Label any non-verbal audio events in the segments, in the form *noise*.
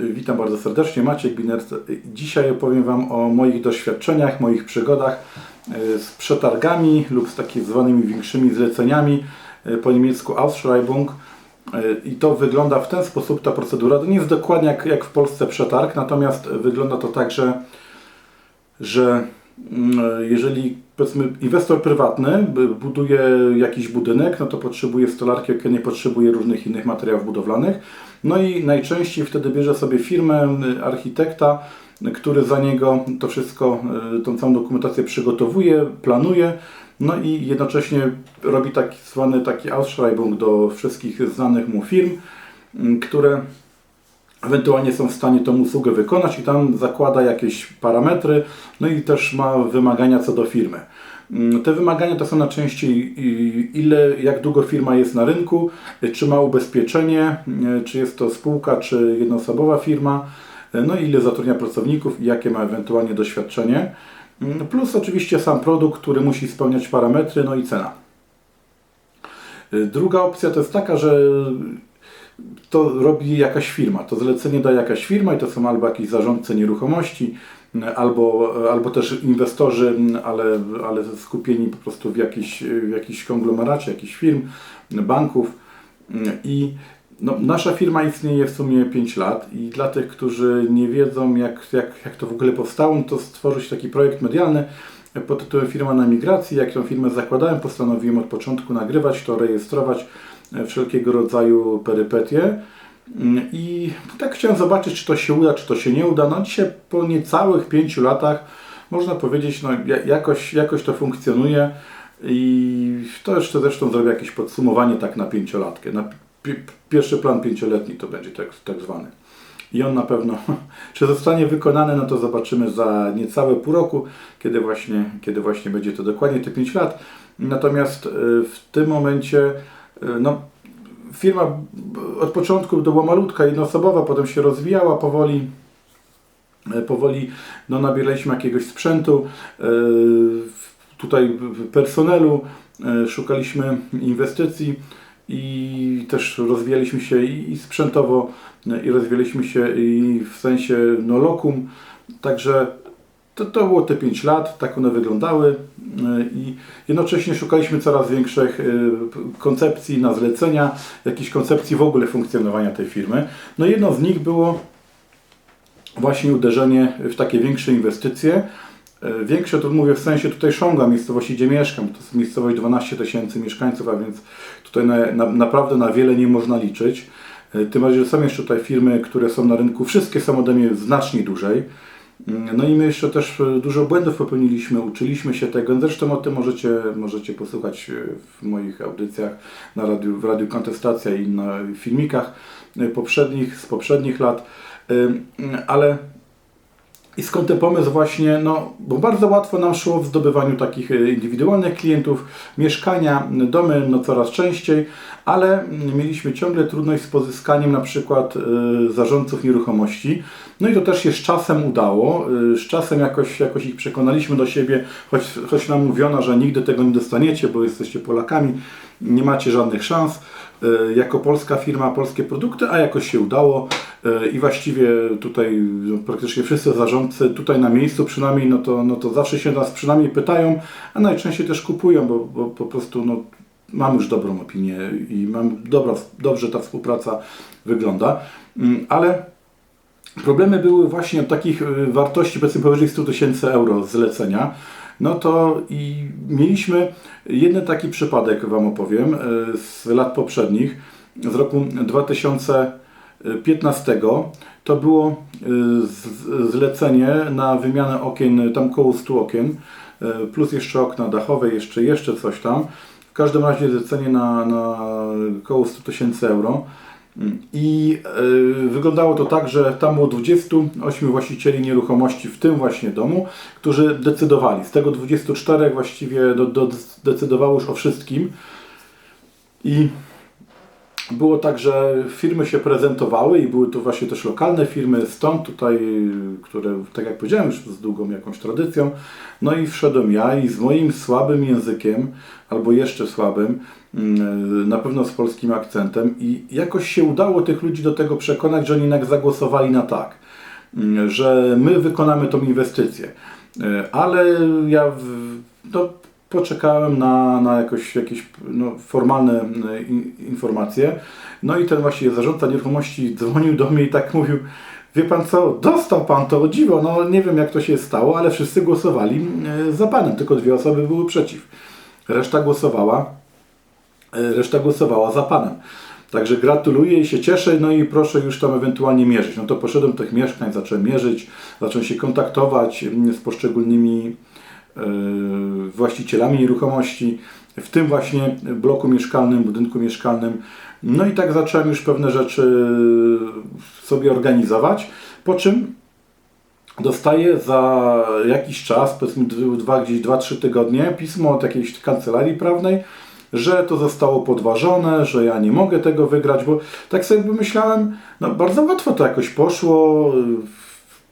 Witam bardzo serdecznie, Maciek Biner. Dzisiaj opowiem Wam o moich doświadczeniach, moich przygodach e, z przetargami lub z takimi zwanymi większymi zleceniami, e, po niemiecku Ausschreibung. I to wygląda w ten sposób, ta procedura. To nie jest dokładnie jak, jak w Polsce przetarg, natomiast wygląda to tak, że, że mm, jeżeli powiedzmy inwestor prywatny buduje jakiś budynek, no to potrzebuje stolarki, nie potrzebuje różnych innych materiałów budowlanych. No i najczęściej wtedy bierze sobie firmę architekta, który za niego to wszystko, y, tą całą dokumentację przygotowuje, planuje, no i jednocześnie robi taki zwany taki Ausschreibung do wszystkich znanych mu firm, y, które ewentualnie są w stanie tą usługę wykonać i tam zakłada jakieś parametry, no i też ma wymagania co do firmy. Mm, te wymagania to są najczęściej ile, jak długo firma jest na rynku, czy ma ubezpieczenie, y, czy jest to spółka, czy jednoosobowa firma, y, no i ile zatrudnia pracowników i jakie ma ewentualnie doświadczenie, mm, plus oczywiście sam produkt, który musi spełniać parametry, no i cena. Y, druga opcja to jest taka, że to robi jakaś firma, to zlecenie daje jakaś firma i to są albo jakiś zarządcy nieruchomości, albo, albo też inwestorzy, ale, ale skupieni po prostu w jakiś, w jakiś konglomeracie, jakichś firm, banków. I no, nasza firma istnieje w sumie 5 lat i dla tych, którzy nie wiedzą jak, jak, jak to w ogóle powstało, to stworzyć taki projekt medialny pod tytułem Firma na migracji. Jak tą firmę zakładałem, postanowiłem od początku nagrywać to, rejestrować wszelkiego rodzaju perypetie. I tak chciałem zobaczyć, czy to się uda, czy to się nie uda. No dzisiaj po niecałych pięciu latach można powiedzieć, no jakoś, jakoś to funkcjonuje i to jeszcze zresztą zrobię jakieś podsumowanie tak na pięciolatkę. Na pierwszy plan pięcioletni to będzie tak, tak zwany. I on na pewno, *laughs* czy zostanie wykonany, no to zobaczymy za niecałe pół roku, kiedy właśnie, kiedy właśnie będzie to dokładnie te 5 lat. Natomiast y, w tym momencie, no, firma od początku była malutka, jednoosobowa, potem się rozwijała powoli. Y, powoli no, nabieraliśmy jakiegoś sprzętu, tutaj personelu, szukaliśmy inwestycji i też rozwijaliśmy się i sprzętowo, i rozwijaliśmy się i w sensie no, lokum. Także to, to było te 5 lat, tak one wyglądały i jednocześnie szukaliśmy coraz większych y, koncepcji na zlecenia, jakichś koncepcji w ogóle funkcjonowania tej firmy. No jedno z nich było właśnie uderzenie w takie większe inwestycje. Y, większe to mówię w sensie tutaj Szonga, miejscowości gdzie mieszkam, to jest miejscowość 12 tysięcy mieszkańców, a więc tutaj na, na, naprawdę na wiele nie można liczyć. Tym bardziej, że są jeszcze tutaj firmy, które są na rynku, wszystkie są ode mnie znacznie dłużej. No i my jeszcze też e, dużo błędów popełniliśmy, uczyliśmy się tego. Zresztą o tym możecie, możecie posłuchać e, w moich audycjach na radiu, w Radiu Kontestacja i na filmikach e, poprzednich, z poprzednich lat. Ale i skąd ten pomysł właśnie, no, bo bardzo łatwo nam szło w zdobywaniu takich indywidualnych klientów, mieszkania, domy, no coraz częściej, ale mieliśmy ciągle trudność z pozyskaniem na przykład y, zarządców nieruchomości. No i to też się z czasem udało. Y, z czasem jakoś, jakoś ich przekonaliśmy do siebie, choć, choć nam mówiono, że nigdy tego nie dostaniecie, bo jesteście Polakami, nie macie żadnych szans. Y, jako polska firma, polskie produkty, a jakoś się udało i właściwie tutaj no, praktycznie wszyscy zarządcy tutaj na miejscu przynajmniej, no to, no to zawsze się nas przynajmniej pytają, a najczęściej też kupują, bo, bo po prostu no, mam już dobrą opinię i mam dobra, dobrze ta współpraca wygląda, mm, ale problemy były właśnie od takich y, wartości powiedzmy powyżej 100 tysięcy euro zlecenia. No to i mieliśmy jeden taki przypadek, Wam opowiem, y, z lat poprzednich, z roku 2015. To było y, zlecenie na wymianę okien, tam koło 100 okien, plus jeszcze okna dachowe, jeszcze, jeszcze coś tam każdym razie zlecenie na, na około 100 tysięcy euro. I y, wyglądało to tak, że tam było 28 właścicieli nieruchomości w tym właśnie domu, którzy decydowali. Z tego 24 właściwie do, do, decydowało już o wszystkim. I było tak, że firmy się prezentowały i były to właśnie też lokalne firmy, stąd tutaj, które, tak jak powiedziałem, już z długą jakąś tradycją. No i wszedłem ja i z moim słabym językiem, albo jeszcze słabym, na pewno z polskim akcentem i jakoś się udało tych ludzi do tego przekonać, że oni jednak zagłosowali na tak, mm, że my wykonamy tą inwestycję. E, ale ja no, poczekałem na, na jakoś, jakieś no, formalne e, informacje. No i ten właśnie zarządca nieruchomości dzwonił do mnie i tak mówił, wie pan co, dostał pan to dziwo, no nie wiem jak to się stało, ale wszyscy głosowali za panem, tylko dwie osoby były przeciw. Reszta głosowała, reszta głosowała za panem. Także gratuluję i się cieszę, no i proszę już tam ewentualnie mierzyć. No to poszedłem do tych mieszkań, zacząłem mierzyć, zacząłem się kontaktować mm, z poszczególnymi e, właścicielami nieruchomości, w tym właśnie bloku mieszkalnym, budynku mieszkalnym. No i tak zacząłem już pewne rzeczy sobie organizować, po czym dostaję za jakiś czas, powiedzmy dwa, gdzieś 2-3 tygodnie, pismo od jakiejś kancelarii prawnej, że to zostało podważone, że ja nie mogę tego wygrać, bo tak sobie myślałem, no bardzo łatwo to jakoś poszło.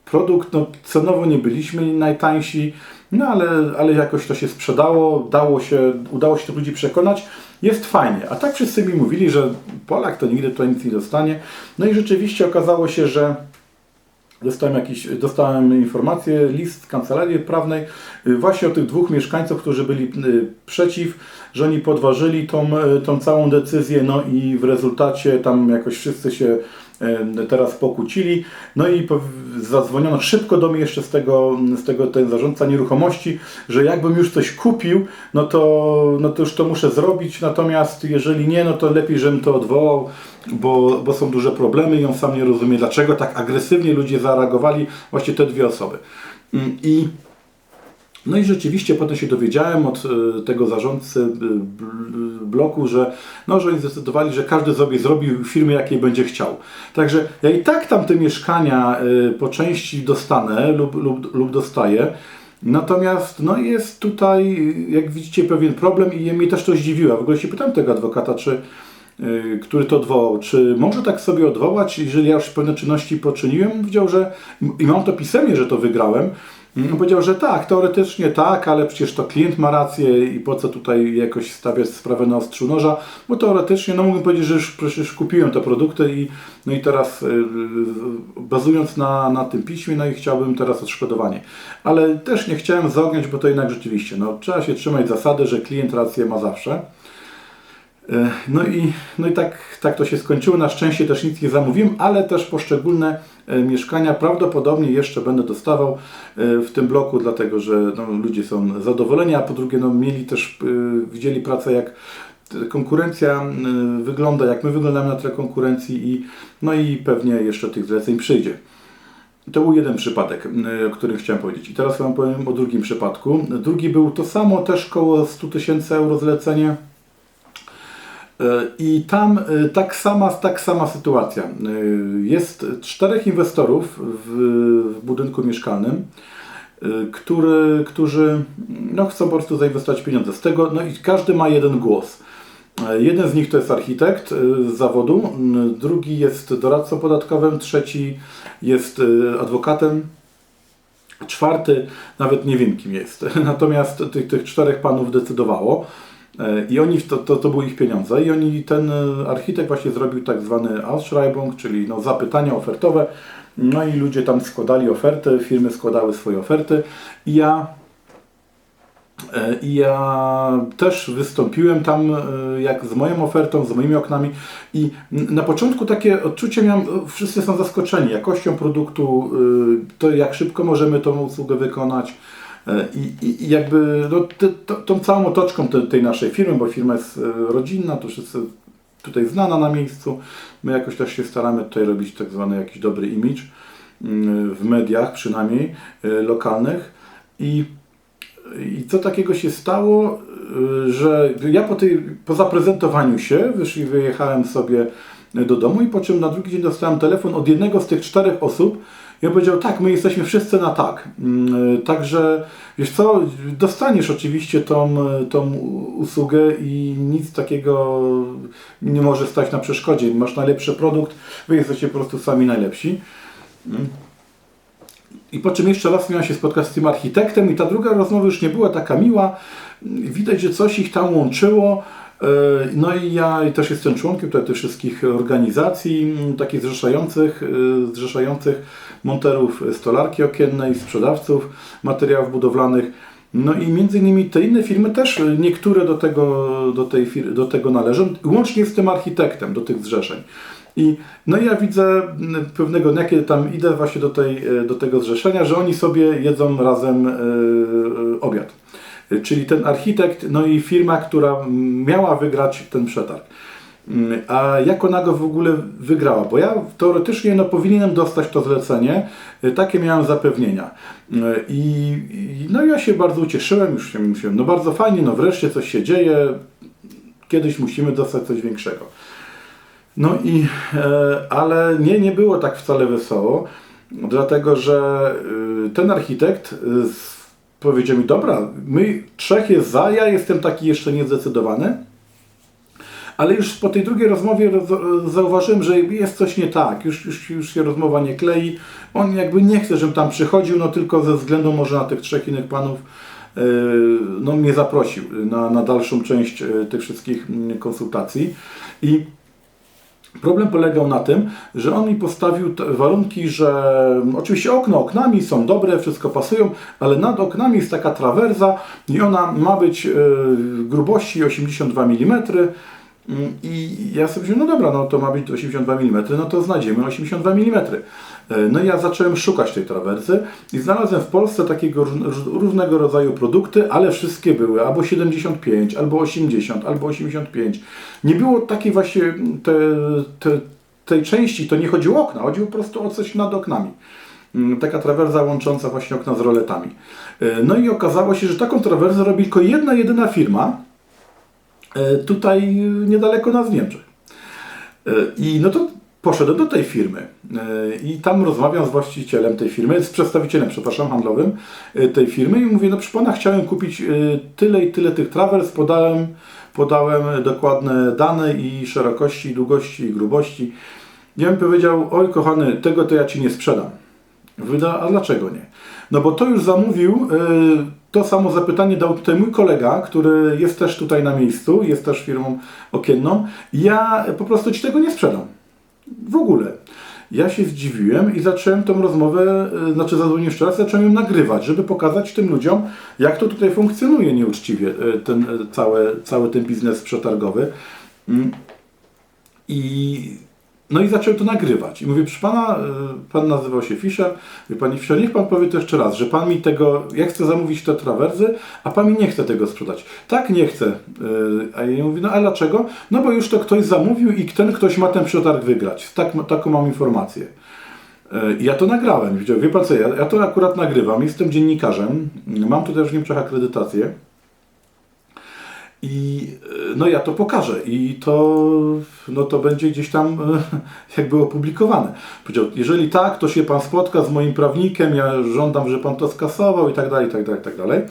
Produkt, no cenowo nie byliśmy najtańsi, no ale, ale jakoś to się sprzedało, dało się, udało się tych ludzi przekonać, jest fajnie. A tak wszyscy mi mówili, że Polak to nigdy to nic nie dostanie. No i rzeczywiście okazało się, że Dostałem, jakiś, dostałem informację, list kancelarii prawnej y, właśnie o tych dwóch mieszkańców, którzy byli y, przeciw, że oni podważyli tą, y, tą całą decyzję, no i w rezultacie tam jakoś wszyscy się teraz pokłócili. No i zadzwoniono szybko do mnie jeszcze z tego, z tego ten zarządca nieruchomości, że jakbym już coś kupił, no to, no to już to muszę zrobić, natomiast jeżeli nie, no to lepiej, żebym to odwołał, bo, bo są duże problemy i on sam nie rozumie, dlaczego tak agresywnie ludzie zareagowali, właśnie te dwie osoby. Mm, I no i rzeczywiście potem się dowiedziałem od e, tego zarządcy e, bloku, że, no, że oni zdecydowali, że każdy sobie zrobił firmę, jakiej będzie chciał. Także ja i tak tam te mieszkania e, po części dostanę lub, lub, lub dostaję. Natomiast no, jest tutaj, jak widzicie, pewien problem i mnie też to zdziwiło. W ogóle się pytam tego adwokata, czy, który to odwołał, czy może tak sobie odwołać, jeżeli ja już pewne czynności poczyniłem? Powiedział, że i mam to pisemnie, że to wygrałem, on powiedział, że tak, teoretycznie tak, ale przecież to klient ma rację i po co tutaj jakoś stawiać sprawę na ostrzu noża, bo teoretycznie, no mógłbym powiedzieć, że już przecież kupiłem te produkty i, no i teraz yy, bazując na, na tym piśmie, no i chciałbym teraz odszkodowanie. Ale też nie chciałem zaogniać, bo to jednak rzeczywiście, no trzeba się trzymać zasady, że klient rację ma zawsze. E, no i, no i tak, tak to się skończyło. Na szczęście też nic nie zamówiłem, ale też poszczególne e, mieszkania prawdopodobnie jeszcze będę dostawał e, w tym bloku, dlatego że no, ludzie są zadowoleni, a po drugie no, mieli też, widzieli pracę jak konkurencja wygląda, jak my wyglądamy na tle konkurencji i no i pewnie jeszcze tych zleceń przyjdzie. To był jeden przypadek, o którym chciałem powiedzieć. I teraz Wam powiem o drugim przypadku. Drugi był to samo, też około 100 tysięcy euro zlecenie I tam e, tak sama, tak sama sytuacja. E, jest czterech inwestorów w, w budynku mieszkalnym, który, którzy no, chcą po prostu zainwestować pieniądze z tego, no i każdy ma jeden głos. Jeden z nich to jest architekt z zawodu, drugi jest doradcą podatkowym, trzeci jest adwokatem, czwarty nawet nie wiem kim jest. *laughs* Natomiast tych, tych czterech panów decydowało. E, I oni, to, to, to były ich pieniądze. I oni, ten e, architekt właśnie zrobił tak zwany Ausschreibung, czyli no, zapytania ofertowe. No i ludzie tam składali oferty, firmy składały swoje oferty. I ja e, i ja też wystąpiłem tam jak z moją ofertą, z moimi oknami. I na początku takie odczucie miałem, wszyscy są zaskoczeni jakością produktu, to jak szybko możemy tą usługę wykonać, I, i jakby no, to, tą całą otoczką te, tej naszej firmy, bo firma jest e, rodzinna, to wszyscy tutaj znana na miejscu. My jakoś też się staramy tutaj robić tak zwany jakiś dobry image mm, w mediach przynajmniej e, lokalnych. I, i co takiego się stało, że ja po, tej, po zaprezentowaniu się wyszli, wyjechałem sobie do domu i po czym na drugi dzień dostałem telefon od jednego z tych czterech osób i powiedział, tak, my jesteśmy wszyscy na tak. Mm, Także, wiesz co, dostaniesz oczywiście tą, tą usługę i nic takiego nie może stać na przeszkodzie. Masz najlepszy produkt, wy jesteście po prostu sami najlepsi. Mm. I po czym jeszcze raz miałem się spotkać z tym architektem i ta druga rozmowa już nie była taka miła. Widać, że coś ich tam łączyło. E, No i ja też jestem członkiem tutaj tych wszystkich organizacji takich zrzeszających, e, zrzeszających monterów stolarki okiennej, sprzedawców materiałów budowlanych. No i między innymi te inne firmy też, e, niektóre do tego, do tej, do tego należą, łącznie z tym architektem, do tych zrzeszeń. I no ja widzę pewnego dnia, kiedy tam idę właśnie do, tej, do tego zrzeszenia, że oni sobie jedzą razem obiad. Czyli ten architekt, no i firma, która miała wygrać ten przetarg. Mm, A jak ona go w ogóle wygrała? Bo ja teoretycznie no, powinienem dostać to zlecenie, e, takie miałem zapewnienia. E, I, no ja się bardzo ucieszyłem, już się myślałem, no bardzo fajnie, no wreszcie coś się dzieje, kiedyś musimy dostać coś większego. No i, e, ale nie, nie było tak wcale wesoło, dlatego że e, ten architekt z- powiedział mi, dobra, my trzech jest za, ja jestem taki jeszcze niezdecydowany, ale już po tej drugiej rozmowie roz- zauważyłem, że jest coś nie tak, już, już, już się rozmowa nie klei, on jakby nie chce, żebym tam przychodził, no tylko ze względu może na tych trzech innych panów, e, no mnie zaprosił na, na dalszą część e, tych wszystkich mm, konsultacji. I Problem polegał na tym, że on mi postawił warunki, że oczywiście okno oknami są dobre, wszystko pasują, ale nad oknami jest taka trawerza i ona ma być e, grubości 82 mm. I ja sobie myślałem, no dobra, no to ma być 82 mm, no to znajdziemy 82 mm. E, No i ja zacząłem szukać tej trawersy i znalazłem w Polsce takiego róż- róż- różnego rodzaju produkty, ale wszystkie były albo 75, albo 80, albo 85. Nie było takiej właśnie te, te, tej części, to nie chodziło o okna, chodziło po prostu o coś nad oknami. Mm, Taka trawerza łącząca właśnie okna z roletami. E, No i okazało się, że taką trawersę robi tylko jedna, jedyna firma, e, tutaj niedaleko nas w Niemczech. I no to poszedłem do tej firmy e, i tam rozmawiam z właścicielem tej firmy, z przedstawicielem, przepraszam, handlowym e, tej firmy i mówię, no proszę pana, chciałem kupić e, tyle i tyle tych trawers, podałem, podałem dokładne dane i szerokości, i długości, i grubości. Ja mi powiedział, oj kochany, tego to ja Ci nie sprzedam. Wyda, a dlaczego nie? No bo to już zamówił, to samo zapytanie dał tutaj mój kolega, który jest też tutaj na miejscu, jest też firmą okienną. Ja po prostu Ci tego nie sprzedam. W ogóle. Ja się zdziwiłem i zacząłem tą rozmowę, y, znaczy zadzwoniłem jeszcze raz, zacząłem ją nagrywać, żeby pokazać tym ludziom, jak to tutaj funkcjonuje nieuczciwie, y, ten, y, cały, cały ten biznes przetargowy. Mm. I no i zacząłem to nagrywać. I mówię, proszę pana, y, pan nazywał się Fischer. Wie pani Fischer, niech pan powie to jeszcze raz, że pan mi tego, ja chcę zamówić te trawersy, a pan mi nie chce tego sprzedać. Tak, nie chcę. Y, A ja mówię, no a dlaczego? No bo już to ktoś zamówił i ten ktoś ma ten przetarg wygrać. Tak, taką mam informację. Y, I ja to nagrałem. Wie pan co, ja, ja to akurat nagrywam, jestem dziennikarzem, mam tutaj w Niemczech akredytację. I e, no ja to pokażę i to, no to będzie gdzieś tam e, *laughs* jakby opublikowane. Powiedział, jeżeli tak, to się Pan spotka z moim prawnikiem, ja żądam, że Pan to skasował i tak dalej, i tak dalej, i tak dalej.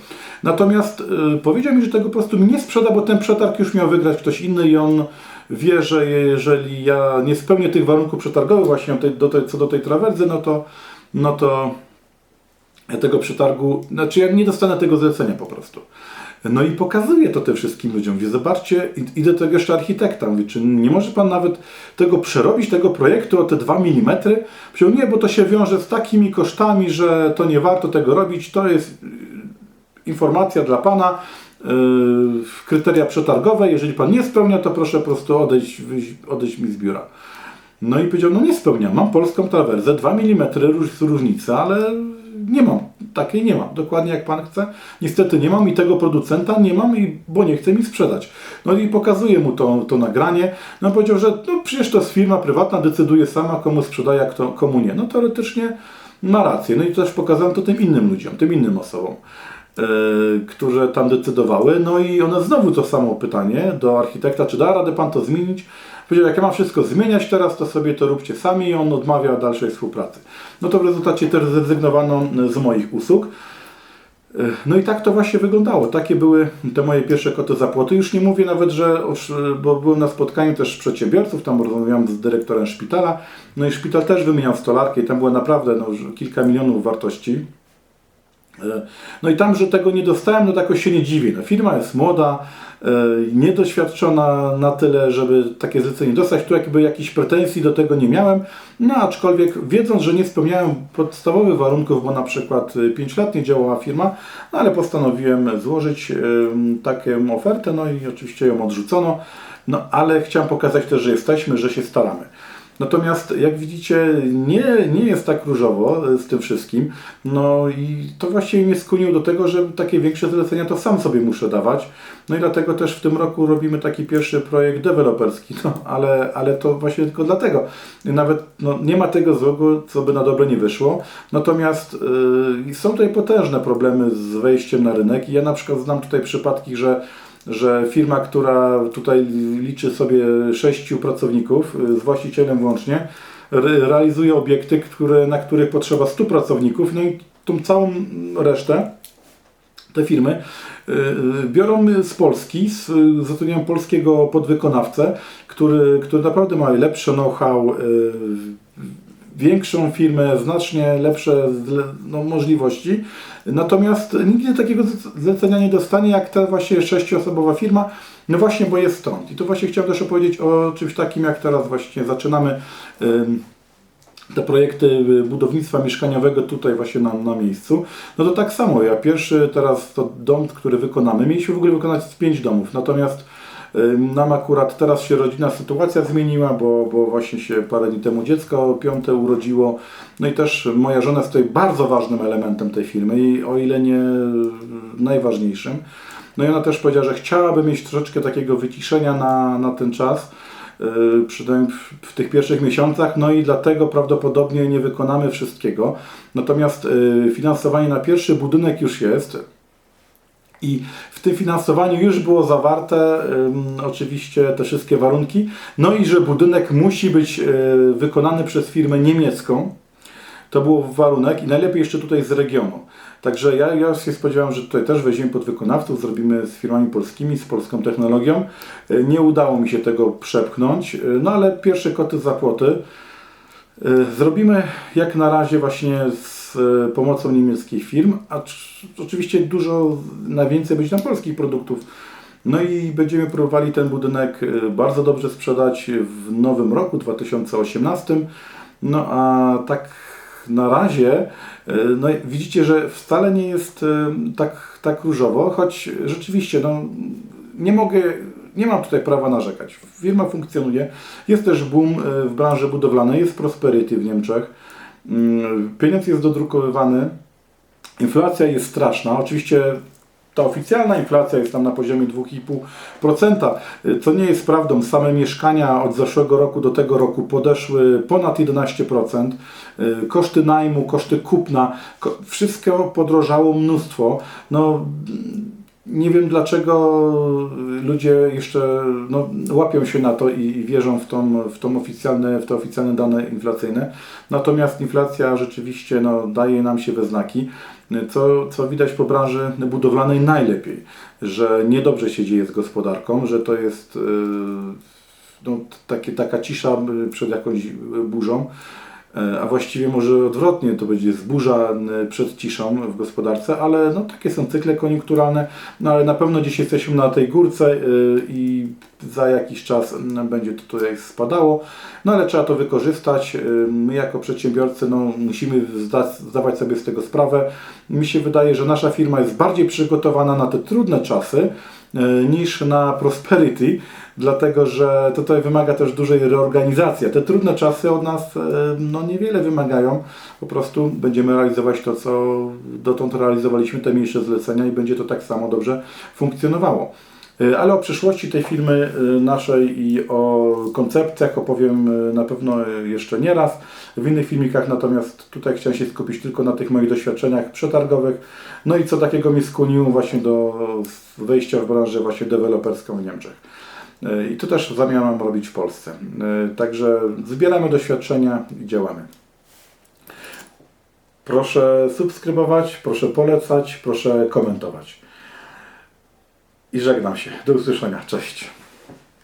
Natomiast e, powiedział mi, że tego po prostu mi nie sprzeda, bo ten przetarg już miał wygrać ktoś inny i on wie, że jeżeli ja nie spełnię tych warunków przetargowych właśnie tej, do tej, co do tej trawersy, no to, no to ja tego przetargu, znaczy ja nie dostanę tego zlecenia po prostu. No i pokazuję to tym wszystkim ludziom. Mówię, zobaczcie, i- do tego jeszcze architekta. Mówię, czy nie może pan nawet tego przerobić, tego projektu o te 2 mm? Powiedział, nie, bo to się wiąże z takimi kosztami, że to nie warto tego robić. To jest y, informacja dla pana, y, kryteria przetargowe. Jeżeli pan nie spełnia, to proszę po prostu odejść, odejść mi z biura. No i powiedział, no nie spełniam, mam polską trawersę, 2 mm róż, różnica, ale nie mam, takiej nie mam, dokładnie jak Pan chce. Niestety nie mam i tego producenta nie mam, i, bo nie chce mi sprzedać. No i pokazuję mu to, to nagranie, no powiedział, że no przecież to jest firma prywatna, decyduje sama komu sprzedaje, a kto, komu nie. No teoretycznie ma rację, no i też pokazałem to tym innym ludziom, tym innym osobom. e, które tam decydowały. No i one znowu to samo pytanie do architekta, czy da radę pan to zmienić? Powiedział, jak ja mam wszystko zmieniać teraz, to sobie to róbcie sami i on odmawia dalszej współpracy. No to w rezultacie też zrezygnowano z moich usług. No i tak to właśnie wyglądało. Takie były te moje pierwsze koty za płoty. Już nie mówię nawet, że, bo byłem na spotkaniu też przedsiębiorców, tam rozmawiałem z dyrektorem szpitala. No i szpital też wymieniał stolarkę i tam było naprawdę no, kilka milionów wartości. No i tam, że tego nie dostałem, no tak jakoś się nie dziwię. No, firma jest młoda, e, niedoświadczona na tyle, żeby takie zlecenie dostać. Tu jakby jakichś pretensji do tego nie miałem, no aczkolwiek wiedząc, że nie spełniałem podstawowych warunków, bo na przykład 5 lat nie działała firma, no ale postanowiłem złożyć taką ofertę, no i oczywiście ją odrzucono, no ale chciałem pokazać też, że jesteśmy, że się staramy. Natomiast jak widzicie, nie, nie jest tak różowo e, z tym wszystkim. No i to właściwie mnie skłoniło do tego, że takie większe zlecenia to sam sobie muszę dawać. No i dlatego też w tym roku robimy taki pierwszy projekt deweloperski, no, ale, ale to właśnie tylko dlatego. Nawet no, nie ma tego złego, co by na dobre nie wyszło. Natomiast yy, są tutaj potężne problemy z wejściem na rynek i ja na przykład znam tutaj przypadki, że że firma, która tutaj liczy sobie sześciu pracowników y, z właścicielem włącznie, realizuje obiekty, które, na których potrzeba 100 pracowników, no i tą całą resztę te firmy y, y, biorą z Polski, zatrudniają polskiego podwykonawcę, który, który naprawdę ma lepsze know-how, większą firmę, znacznie lepsze no, możliwości. Natomiast nigdy takiego zlecenia nie dostanie jak ta właśnie sześcioosobowa firma, no właśnie, bo jest stąd. I tu właśnie chciałem też opowiedzieć o czymś takim, jak teraz właśnie zaczynamy te projekty budownictwa mieszkaniowego tutaj właśnie na, na miejscu, no to tak samo, ja pierwszy teraz to dom, który wykonamy, mieliśmy w ogóle wykonać pięć domów, natomiast nam akurat teraz się rodzina sytuacja zmieniła, bo, bo właśnie się parę dni temu dziecko piąte urodziło. No i też moja żona jest tutaj bardzo ważnym elementem tej firmy i o ile nie najważniejszym. No i ona też powiedziała, że chciałaby mieć troszeczkę takiego wyciszenia na, na ten czas, yy, przynajmniej w, tych pierwszych miesiącach, no i dlatego prawdopodobnie nie wykonamy wszystkiego. Natomiast yy, finansowanie na pierwszy budynek już jest. I w tym finansowaniu już było zawarte oczywiście te wszystkie warunki. No i że budynek musi być y, wykonany przez firmę niemiecką. To był warunek i najlepiej jeszcze tutaj z regionu. Także ja, ja się spodziewałem, że tutaj też weźmiemy podwykonawców, zrobimy z firmami polskimi, z polską technologią. Y, nie udało mi się tego przepchnąć, y, no ale pierwsze koty za płoty. Zrobimy jak na razie właśnie z z pomocą niemieckich firm, a oczywiście dużo na więcej będzie tam polskich produktów. No i będziemy próbowali ten budynek e, bardzo dobrze sprzedać w nowym roku 2018. No a tak na razie e, no, widzicie, że wcale nie jest tak, tak różowo, choć rzeczywiście no, nie mogę, nie mam tutaj prawa narzekać. Firma funkcjonuje, jest też boom w branży budowlanej, jest prosperity w Niemczech. Mm, pieniądz jest dodrukowywany, inflacja jest straszna. Oczywiście ta oficjalna inflacja jest tam na poziomie 2,5%, co nie jest prawdą. Same mieszkania od zeszłego roku do tego roku podeszły ponad 11%. Koszty najmu, koszty kupna, wszystko podrożało mnóstwo. No, nie wiem dlaczego ludzie jeszcze no, łapią się na to i, wierzą w, tą, w, tą oficjalne, w te oficjalne dane inflacyjne. Natomiast inflacja rzeczywiście no, daje nam się we znaki, co, co widać po branży budowlanej najlepiej, że niedobrze się dzieje z gospodarką, że to jest yy, no, takie, taka cisza przed jakąś burzą. E, a właściwie może odwrotnie, to będzie zburza przed ciszą w gospodarce, ale no, takie są cykle koniunkturalne, no ale na pewno dziś jesteśmy na tej górce e, i za jakiś czas będzie to tutaj spadało, no ale trzeba to wykorzystać. E, my jako przedsiębiorcy no, musimy zdawać sobie z tego sprawę. Mi się wydaje, że nasza firma jest bardziej przygotowana na te trudne czasy niż na prosperity, dlatego że tutaj wymaga też dużej reorganizacji. Te trudne czasy od nas e, no, niewiele wymagają. Po prostu będziemy realizować to, co dotąd realizowaliśmy, te mniejsze zlecenia i będzie to tak samo dobrze funkcjonowało. E, ale o przyszłości tej firmy e, naszej i o koncepcjach opowiem na pewno jeszcze nie raz w innych filmikach, natomiast tutaj chciałem się skupić tylko na tych moich doświadczeniach przetargowych. No i co takiego mnie skłoniło właśnie do wejścia w branżę właśnie deweloperską w Niemczech. E, I to też zamierzam robić w Polsce. E, Także zbieramy doświadczenia i działamy. Proszę subskrybować, proszę polecać, proszę komentować. I żegnam się. Do usłyszenia. Cześć.